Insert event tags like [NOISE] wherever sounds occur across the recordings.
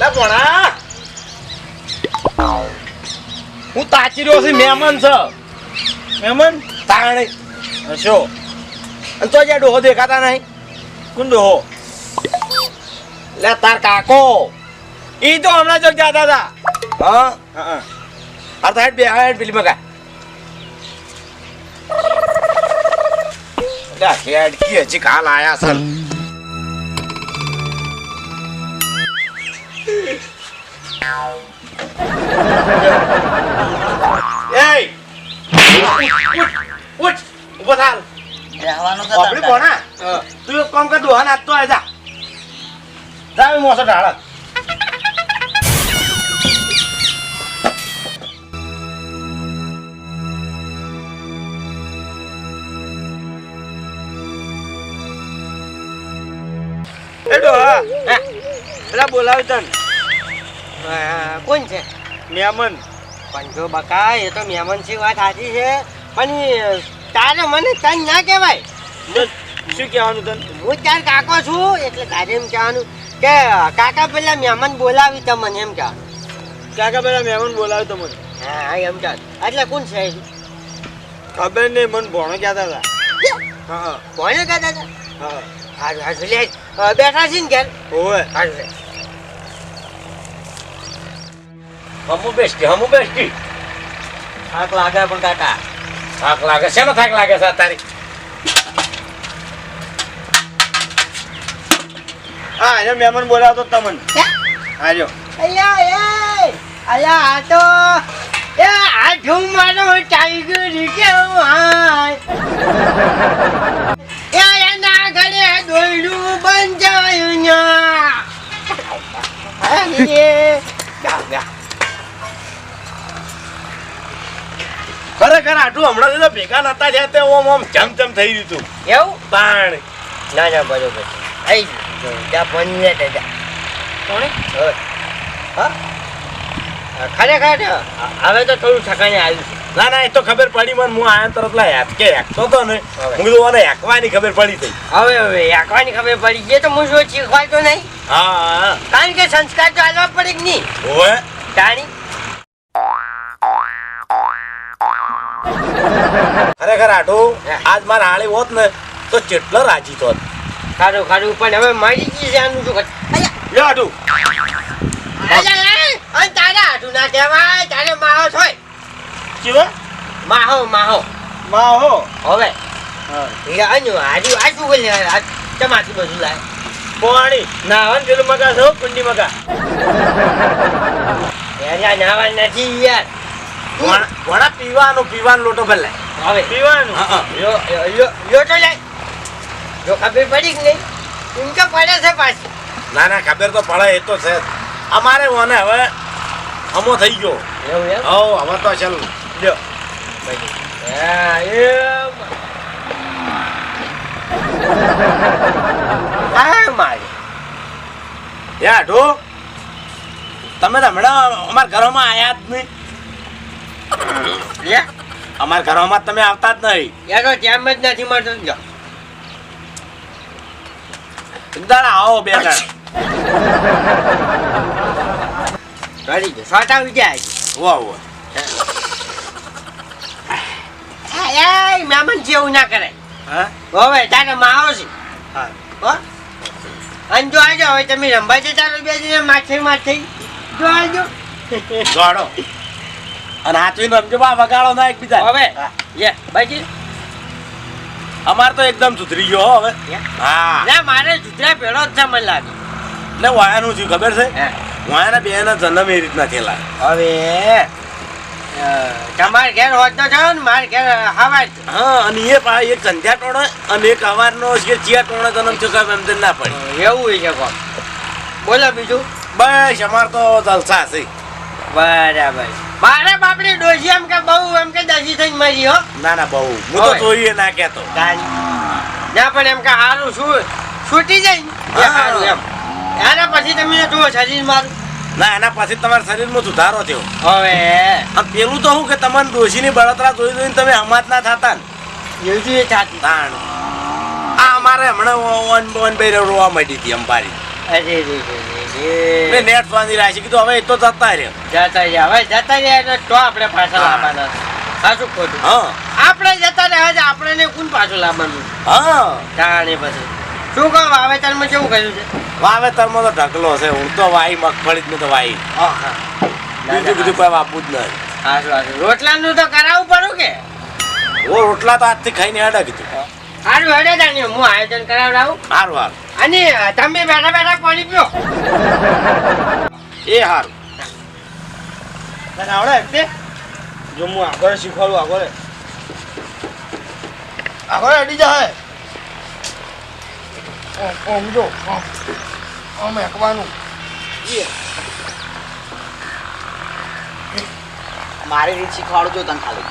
લે ભણા. હું તાચી રહ્યો છું, મહેમાન છે. મહેમાન? તાણે. હશો. અને તો જ્યાં ડોહો દેખાતા નહીં. કોણ ડોહો? લે તાર કાકો. ઈ તો હમણાં જો જતા હતા. હા? હા અરે તો હેડ બે હાડ પેલી મગા લે હેડ કી હજી કાલ આયા છે. એય ઉઠ ઉઠ ઊભો થાલ રહેવાનું તો આપણી. ભણા તું એક કામ કર દોહા નાચતો આય જા. જા મોસો ઢાળ એ ડોહા પેલા બોલાવ તન. કોણ છે? મેમન. પણ જો બકા એ તો મેમન છે વાત સાચી છે. પણ તારે મને તન ના કહેવાય. શું કહેવાનું તન? હું તાર કાકો છું એટલે તારે એમ કહેવાનું કે કાકા પેલા મહેમાન બોલાવી તમને એમ કહેવાનું. કાકા પેલા મહેમાન બોલાવી તમને? હા એમ કહે એટલે કોણ છે? ખબર નહીં મને ભણો કહેતા હતા. હા? કોને કહેતા હતા? હા. હારું હારું લે. બેઠા છે ને ઘેર? ઓવે હારું હમુ બેસતી હમુ બેસતી થાક લાગે પણ કાકા થાક લાગે શેનો થાક લાગે છે તારી હા એને મહેમાન બોલાવતો તમને આજો અલ્યા એ અલ્યા આ તો એ આ ઢૂમ મારો ટાઈગર કેવાય એ એના ઘરે દોયડું બંધાયું ન્યા. ખરેખર આટલું હમણાં તો ભેગા નતા જ્યાં તે ઓમ ઓમ ચમ ચમ થઈ રહ્યું તું એવું? તાણ ના ના બરોબર છે. આઈ ગયું. ત્યાં ફોન તે કોણે? હા? હા, ખરેખર હવે તો થોડું ઠકાણે આવ્યું છે. ના ના એ તો ખબર પડી મને. હું આયા તરફ લા હેક કે હેકતો તો ને. હું કીધું મને હેકવાની ખબર પડી થઈ. હવે હવે હેકવાની ખબર પડી ગઈ. તો હું શું શીખવાડતો નહીં? હા કારણ કે સંસ્કાર તો આલવા પડે કે નહીં? ઓવે તાણી ખરેખર આઠો હે. આજ મારા હાળી હોત ને તો ચેટલો રાજી થોત ખાડું ખાડું પણ હવે મારી ગઈ છે આનું શું કર લ્યો તારા હાથું ના કહેવાય તારે માહો કેવા? માહો માહો. માહો. હવે. એ અનુ હાજુ આજુ બોલે? આ તમાથી બધું લાય. પોણી નાવન પેલું મગા છો કુંડી મગા. યાર નાવા નથી યાર. વણા વણા પીવાનો પીવાનો લોટો ભલે. હવે પીવાનું. યો યો યો યો જો ખબર પડી કે નહીં? એમ તો પડે છે પાછી. ના ના ખબર તો પડે એ તો છે જ. અમારે ઓને હવે અમો થઈ ગયો. એવું એમ? હો હવે તો ચાલ. લ્યો. હા એમ. હા મારી. ઢો. તમે હમણાં અમારા ઘરોમાં આયા જ નહીં. લે અમારા ઘરમાં તમે આવતા જ નહીં. યાર જેમ જ નથી મળતો જો. દાડા આવો બે કરી દે શોર્ટ આવી જાય વાહ વાહ. છે એવું ના કરે. હા? હવે તારે માવો છે અને જો આજો હવે તમે રંબા જતા ચાલો બે માથે માથે. જો આજો દોડો. અને હાચવીને રમજો બા વગાડો ના એકબીજા હવે. યે ભાઈજી. અમાર તો એકદમ સુધરી ગયો હવે. હા. ના મારે જુતરા પેલો જ છે મને લાગે. એટલે વાયાનું થયું ખબર છે. વાયાના બે ના જન્મ એ રીતના થયેલા. હવે તમારે ઘેર હોત તો જાઓ ને મારે ઘેર હવા જ હા અને એ પા એક સંધ્યા ટોણે અને એક અવારનો જે ચિયા ટોણો જન્મ થયો ખબર એમ ના પડે. એવું હોય છે કોણ? બોલો બીજું. બસ અમાર તો જલસા છે. બરાબર. મારે બાપડી ડોસી એમ કે બહુ એમ કે દસી થઈ મરી હો. ના ના બહુ. હું તો જોઈએ ના કેતો. ના પણ એમ કે હારું શું છૂટી જાય હારું એમ. એના પછી તમે જુઓ શરીર મારું. ના એના પછી તમારા શરીરમાં સુધારો થયો. હવે. પેલું તો શું કે તમારે ડોસીની બળતરા જોઈ જોઈને તમે હમાત ના થતા ને? એવું જોઈએ થાતું. તાણ. આ અમારે હમણાં ઓન બોન બે રોવા માંડી હતી અંબારી. અરે રે રે. રે મેં નેટ બાંધી રાખી કીધું હવે એ તો જતા રહ્યો જતા રહ્યા. હવે જતા રહ્યા એટલે તો આપણે પાછા લાવવાના. સાચું ખોટું હા. આપણે જતા રહ્યા છે આપણને કોણ પાછું લાવવાનું હા. જાણે પછી. શું કહો વાવેતરમાં કેવું કર્યું છે? વાવેતરમાં તો ઢગલો છે. હું તો વાઈ મગફળી જ તો વાઈ. બીજું બધું કોઈ વાપવું જ નહીં. રોટલાનું તો કરાવવું પડ્યું કે? ઓ રોટલા તો આજથી ખાઈને અડગ કીધું. સારું હેડે હું આયોજન કરાવડાવું. સારું સારું અને તમે બેઠા બેઠા પાણી પીઓ. એ હારું. તને આવડે તે જો હું આગળ શીખવાડું આગળ. આગળ અડી જાય ઓમ જો ઓમ. એકવાનું મારી રીત શીખવાડજો તને ખાલી.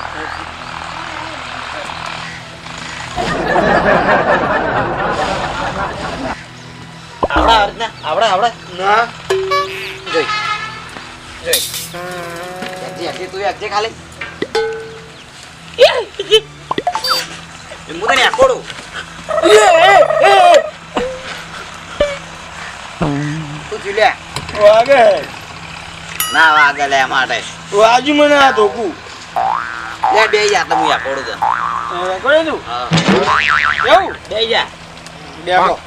આવડે આવડે. આવડે આવડે ના જોઈ. જોઈ. એકજી એકજી તું એકજી ખાલી. હું તને આકોડું તું ચૂલ્યા. વાગે. ના વાગે લે માટે વાજુ મને આ ધોકું. લે બે જા તમે યા કોડો જા કોડો તું? હા. એવું? બે જા. બેઠો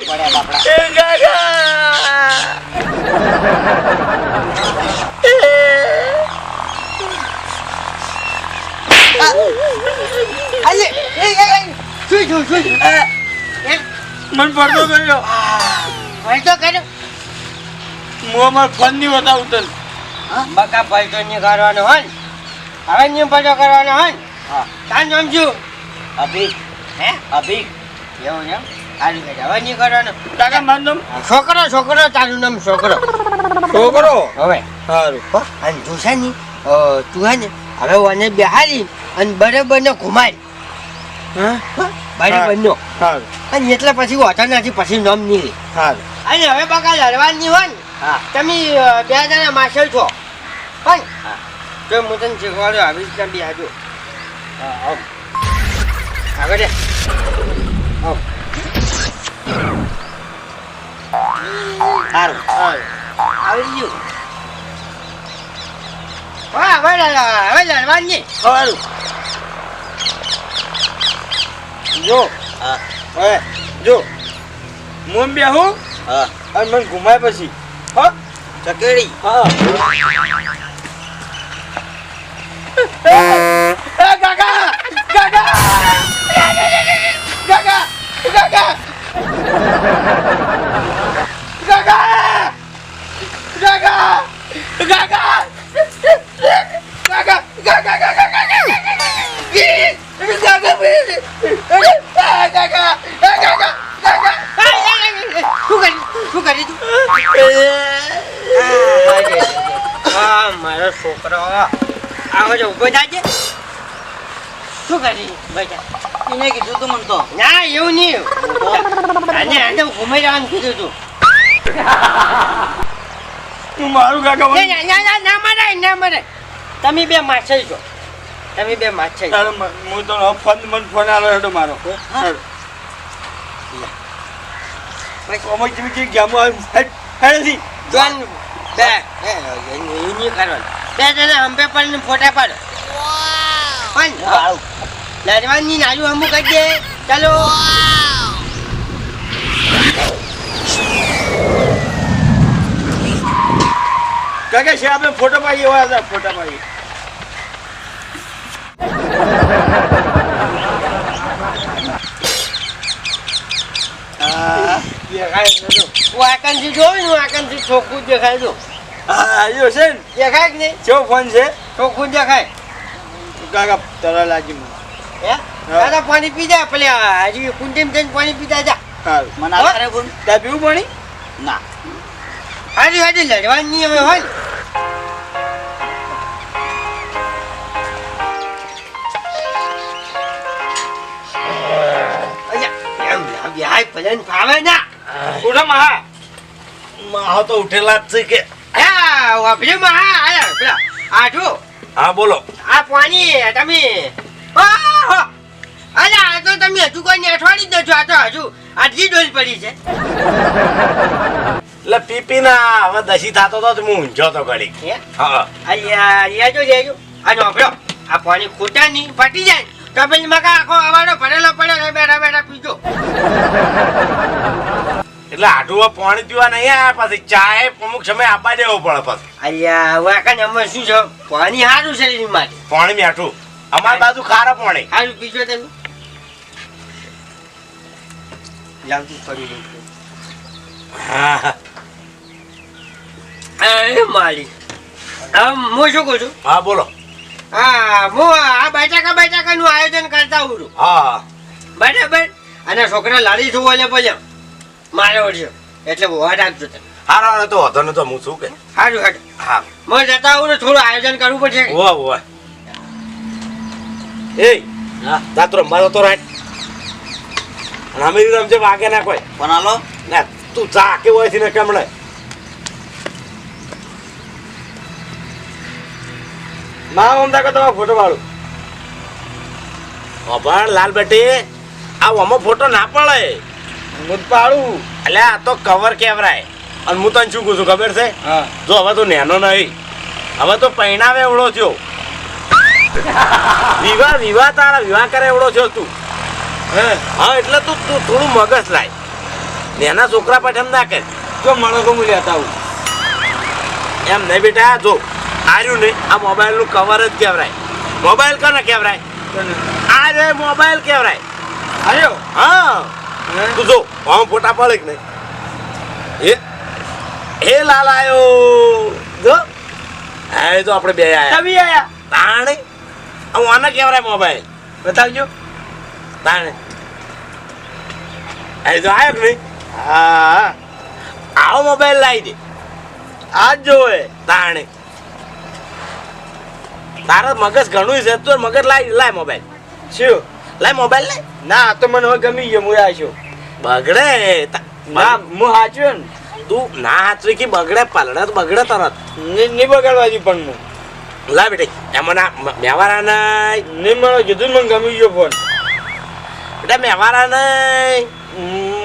પડ્યા બાપડા અલે એ એ શું શું એમ મન પડતો કર્યો. ભલતો કર્યો? હું અમાર ફોનની બતાવું તને બકા ભલતો નહીં કરવાનો હોય ને. હવે નહીં ભલતો કરવાનો હોય ને. હા. તાન સમજુ અભી હે? અભી એવું એમ? કે હવે નહીં કરવાનો કાકા માર નામ? છોકરો છોકરો તારું નામ છોકરો. છોકરો? હવે. સારું. હા અને તું છે ને? તું છે ને? હવે વને બેહારી અને બરાબર ને ઘુમાય હા. બરાબર નો સારું અને એટલે પછી હોતા નથી પછી નામ નહીં અને હવે બકા લડવાની હોય ને હા. તમે બે જણા માસલ છો. પણ. તો હું તને શીખવાડ્યો આવી રીતના બી આજો આગળ. સારું આવી ગયું. વાહ વાહ હવે જાણવાની ખવારું જો હા હવે જો મોમ બે હું હા અને મને ઘુમાય પછી હો ચકેડી હા કાકા ભાઈ એને કીધું તું મને તો. ના એવું નહીં. અને આજે ઘુમાઈ જવાનું કીધું તું. તું મારું કાકા ના ના ના ના ના મરાય ના મરાય. તમે બે માછલી છો. તમે બે માછલી હું તો ફોન મને ફોન આવ્યો હતો મારો. હેડ. અમે કેવી કેવી ગેમો હેડથી. જોન બે ફોટા પાડો. પણ લડવાની નાજુ હમું કરી દે. ચાલો. કાકા છે આપણે ફોટો પાડીએ એવા હતા ફોટા પાડીએ. જો. હું આકાંક્ષી જોઉં હું આકાંક્ષી ચોખ્ખું દેખાય જો આ છે દેખાય કે નહીં? કેવો ફોન છે? ચોખ્ખું દેખાય. કાકા તરા લાગી મને. હે દાદા પાણી પી જા પેલે હજી કુંડીમ જઈને પાણી પીતા જા. મને આ કરે બોલ. ત્યાં પીવું પાણી? ના. હાજી હાજી લડવાની હવે હોય ફાવે ના? ઉઠો માહો. તો ઉઠેલા જ છે કે. હા વાપરીમાં હા આયા પેલા આઠું હા બોલો. આ પાણી તમે અરે આ તો તમે હજુ કોઈ અઠવાડિયું જ નથી આ તો હજુ આટલી ડોલ પડી છે. એટલે પીપી ના હવે દસી થતો તો હું ઊંઝો તો ઘડી હે? હા. અલ્યા લેજો લેજો આ નોકરો આ પાણી ખૂટા નહીં ફટી જાય. તો પછી મકા આખો અવાડો ભરેલો પડ્યો બેઠા બેઠા પીજો. એટલે આટલું પાણી પીવા નહીં આયા પછી ચાય અમુક સમય આપવા દેવો પડે પછી. અલ્યા વાકન અમે શું છે? પાણી સારું શરીર માટે. પાણી મીઠું. અમારી બાજુ ખારા પાણી. સારું પીજો તમે. લાવતું કરી દઉં હા. એ મારી આમ હું શું કહું છું? હા બોલો. હા હું આ બટાકા બટાકાનું આયોજન કરતા હોઉં છું. હા. બરાબર? અને છોકરા લાડી છું બોલે પછી મારે ઓળ્યો એટલે વોટ રાખજો તમે. હારો હારો તો હતો ને તો હું શું કે? સારું હારું. હા. હું જતા આવું થોડું આયોજન કરવું પડશે. ઓવા ઓવા એ હા તો રમવા તો રાઈટ. અને અમે રમજે વાગે ના કોઈ. પણ હાલો. ના તું જા કે હોય છે ને કેમણે ના ઓમદા કો તમારો ફોટો પાડું પણ લાલ બેટી આ ઓમાં ફોટો ના પડે. હું પાડું. એટલે આ તો કવર કેવરાય. અને હું તને શું કહું છું ખબર છે? હા. જો હવે તો નેનો નહીં. હવે તો પહેણાવે એવડો થયો. વિવાહ વિવાહ તારા વિવાહ કરે એવડો છો તું. હા? એટલે તું તું થોડું મગજ લાય. એના છોકરા પઠમ ના કરે જો મને ગમું લેતા આવું. એમ નહીં બેટા જો આર્યું નહીં. આ મોબાઈલનું કવર જ કેવરાય. મોબાઈલ કોને કેવરાય? આ રે મોબાઈલ કેવરાય. આયો હા. હે? તું જો આમ ફોટા પડે કે નહીં? એ એ લાલ આયો. જો. આ તો આપણે બે આયા. તમે આયા? તાણે આ આને કેવરાય મોબાઈલ બતાવજો. તાણે. એ તો આવ્યો નહીં? હા. આવો મોબાઈલ લાવી દે. આ જ જોવે. તાણે. તારા મગજ ઘણું છે તો મગજ લાવી લાય મોબાઈલ શું? લાય મોબાઈલ લે ના આ તો મને હવે ગમી ગયો હું આવ્યો બગડે. ના હું હાચ્યો ને તું ના હાચવી કે બગડે પલડે બગડે તરત. નહીં બગડવા બગાડવા દી પણ હું લા બેટી એમાં ના મેવારા નહીં. મને કીધું મને ગમી ગયો ફોન બેટા મેવારા નહીં.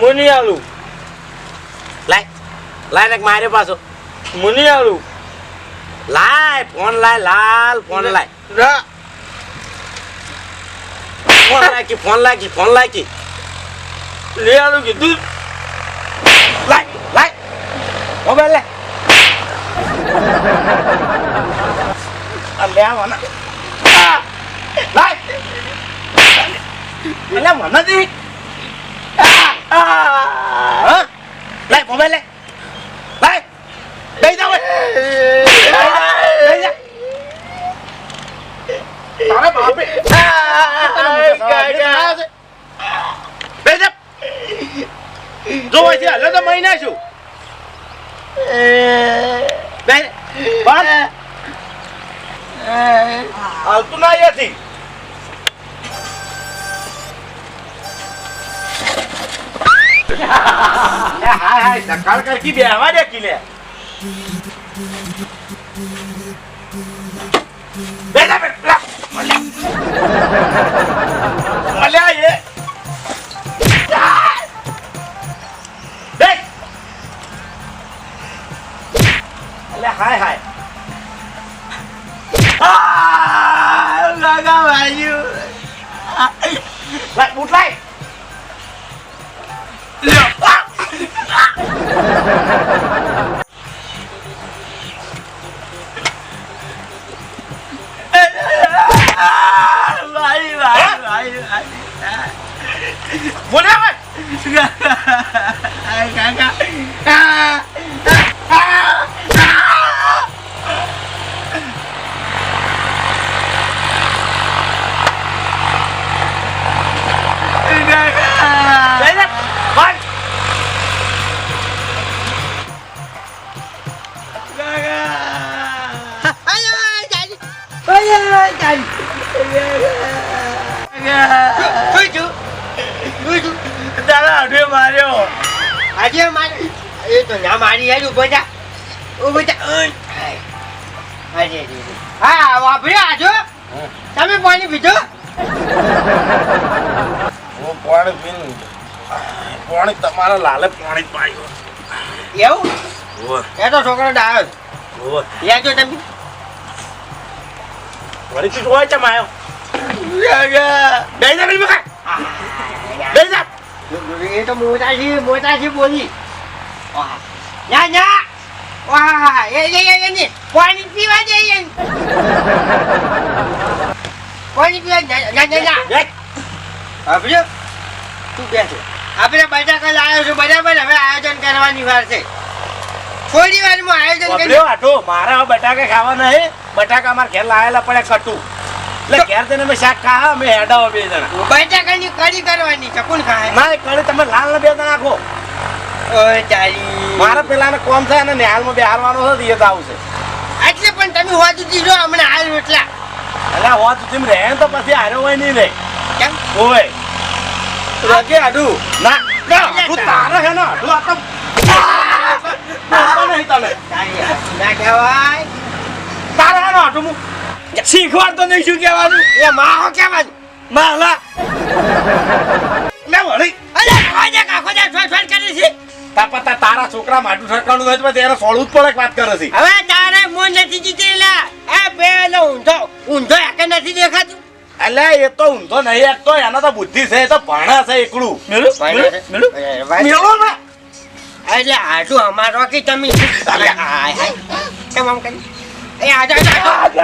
હું નહીં આલું લાય. લાય ને મારે પાછો. હું નહીં આલું લાય ફોન લાય લાલ ફોન લાય. ફોન લાય કે ફોન લાય કે ફોન લાય લે આલું કીધું. લાય લાય. મોબાઈલ લાય મને આ, લાય. મોબાઈલ લાય. લાય મહિના છું. બે બંધ હાલતું ના અહીંયાથી. હાય હાય સકાળ કરકી બેહવા દે કિલે. બેટા બેટા મળ્યા. એ. હાય હાય. આ લાગા વાયુ લાય બૂટ લાય લ્યો આ! ભાઈ ભાઈ ભાઈ બોલે હવે બે ને તારા માર્યો આજે મારે એ તો ના મારી હેડ ઊભો થા ઊભો રે રે. હા વાપર્યો આજો તમે પાણી પીધો હું પાણી પીને પાણી તમારા લાલે પાણી જ પાયું એવું એ તો છોકરો ડાયો યાજો તમે? વળી તું જોવા ચમ આવ્યો બેસી જા પેલી મકા બેસી જા. એ તો મોટાજી મોટાજી બોલી. વાહ. યા ના વાહ એ એ એ એ પાણી પીવા જઈએ [LAUGHS] પાણી પીવા જા ના આપણે તું બેસ. આપણે કાલ આવ્યો છું બરાબર? હવે આયોજન કરવાની વાર છે. થોડી વારમાં આયોજન કરી આટો મારે બટાકા ખાવા નહીં. બટાકા મારા ઘેર લાયેલા પડે કટુ. એટલે ઘેર તને અમે શાક ખાવા અમે હેડાવો બે જણા. બટાકાની કડી કરવાની છે કોણ ખાય? ના કડી તમે લાલ ને બે જણા નાખો ઓય તારી. મારે પેલાને કોમ થાય ને હાલમાં બે હારવાનો છે જ આવશે. એટલે પણ તમે હોતું દીધો હમણાં હાલ એટલા. એટલે હોત જેમ રહે તો પછી હારો હોય નહીં રે કેમ ઓય. રાગે આડું. ના ના તું તારે હે ને તું આ તો બોલતો નહીં તને. ના કહેવાય તારે હે ને હું શીખવાડ તો નહીં શું કહેવાનું. એ માહો કહેવાનું માલા મે વળી. અરે ખોજે કા ખોજે છોડ છોડ કરી છે. તાપતા તારા છોકરા માટું ઠરકાણું હોય તો એને સોળવું જ પડે વાત કરે છે. હવે તારે મોં નથી જીતેલા એ પેલો ઊંધો. ઊંધો એક નથી દેખાતું. એટલે એ તો ઊંધો નહીં એકતો એનો તો બુદ્ધિ છે એ તો ભણા છે એકલું. મેળું મેળું મેળો ને. એટલે આટલું અમારો કે તમે? અરે હાય હાય કેમ આમ કરી? એ આજો આજો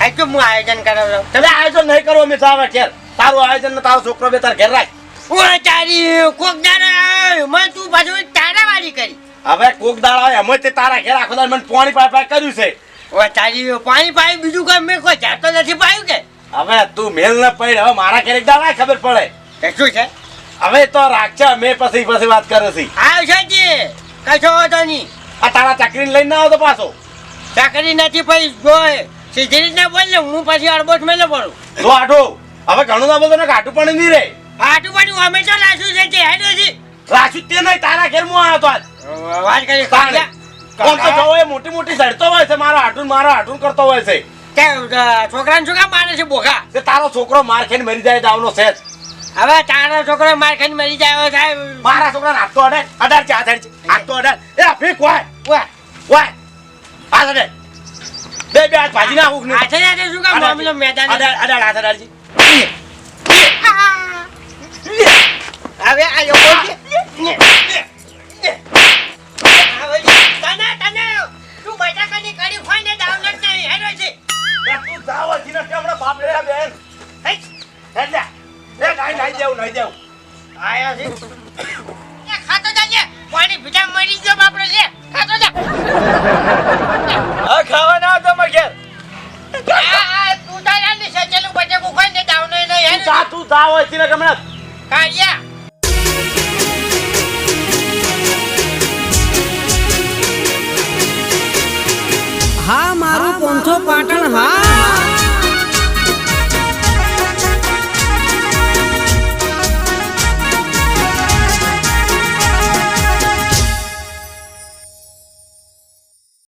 આજો હું આયોજન કરાવ તમે આયોજન નહીં કરો અમે સાવ ઘેર તારું આયોજન ને તારો છોકરો બે તાર ઘેર રાખ. હું તારી કોક દાડા મેં તું પાછું તારાવાળી કરી. હવે કોક દાડા હોય એમ જ તે તારા ઘેર આખો દાડો મને પાણી પાય પાય કર્યું છે. ઓ તારી પાણી પાઈ બીજું કઈ મેં કોઈ જાતો નથી પાયું કે? હવે તું મેલ ન પડ હવે મારા એક દાડા ખબર પડે. કે શું છે? હવે તો રાખશે મેં પછી પછી વાત કરે છે. આવ છે કશો વાંધો નહીં. આ તારા ચાકરી લઈને ના આવો તો પાછો. ચાકરી નથી પછી જોય. સીધી રીતના બોલ ને હું પછી અડબોટ મેલે પડું. તો આઠો હવે ઘણું ના બધું કાટું પણ નહીં રે. આટું પાટું અમે તો લાશું છે તે હેડો નથી રાશુ તે નહીં તારા ઘેર હું આવ્યો તો આજ. વાત કરી. કોણ તો જવો એ મોટી મોટી સડતો હોય છે મારો હાટુન મારો હાટુન કરતો હોય છે. છોકરાને શું કામ મારે છે બોખા તે તારો છોકરો માર ખાઈને મરી જાય દાવનો છે હવે તારો છોકરો માર ખાઈને મરી જાય સાહેબ. મારા છોકરાને હાથ તો અઢાર અઢાર છે અડાડ છે હાથ તો અઢાર એ ફેંક વાય વાહ, વાય હાથ બે બે હાથ ભાજી નાખું કે નહીં? હાથે હાથે શું કામ? મામલો મેદાન. અઢાર અઢાર હાથ અડાડજી. હવે આ લોકો હવે તને તને તું બટાકાની કઢી ખોઈને દાવનત નહીં હેડો છે. યા તું જાવ હજી નથી હમણાં બાપ રે બેન. હે હે એ નાઈ નાઈ દેવું નાઈ દેવું. આયા છે. એ ખાતો જાજે પાણી ભીટા મરી ગયો બાપડો લે. ખાતો જા. હા ખાવા ના આવતો ઘેર. આ આ તું તારા ને સચેલું બટાકું ખોઈને દાવનો નહીં તું જા તું જાવ હજી ને હમણાં